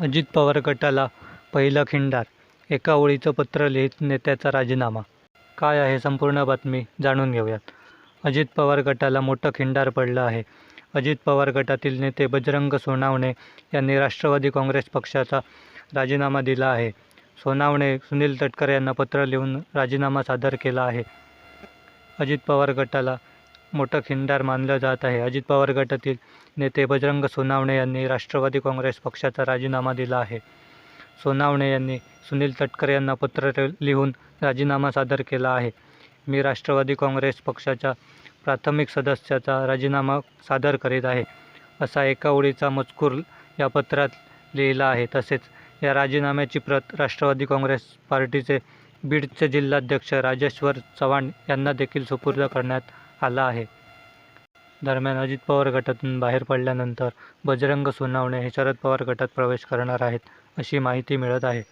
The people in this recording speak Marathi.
अजित पवार गटाला पहिलं खिंडार, एका ओळीचं पत्र लिहित नेत्याचा राजीनामा, काय आहे संपूर्ण बातमी जाणून घेऊयात. अजित पवार गटाला मोठं खिंडार पडलं आहे. अजित पवार गटातील नेते बजरंग सोनावणे यांनी राष्ट्रवादी काँग्रेस पक्षाचा राजीनामा दिला आहे. सोनावणे सुनील तटकरे यांना पत्र लिहून राजीनामा सादर केला आहे. अजित पवार गटाला मोठं खिंडार मानलं जात आहे. अजित पवार गटातील नेते बजरंग सोनावणे यांनी राष्ट्रवादी काँग्रेस पक्षाचा राजीनामा दिला आहे. सोनावणे यांनी सुनील तटकरे यांना पत्र लिहून राजीनामा सादर केला आहे. मी राष्ट्रवादी काँग्रेस पक्षाच्या प्राथमिक सदस्याचा राजीनामा सादर करीत आहे, असा एका ओळीचा मजकूर या पत्रात लिहिला आहे. तसेच या राजीनाम्याची प्रत राष्ट्रवादी काँग्रेस पार्टीचे बीडचे जिल्हाध्यक्ष राजेश्वर चव्हाण यांना देखील सुपूर्द करण्यात आला आहे. दरम्यान, अजित पवार गटातून बाहेर पडल्यानंतर बजरंग सोनावणे हे शरद पवार गटात प्रवेश करणार आहेत, अशी माहिती मिळत आहे.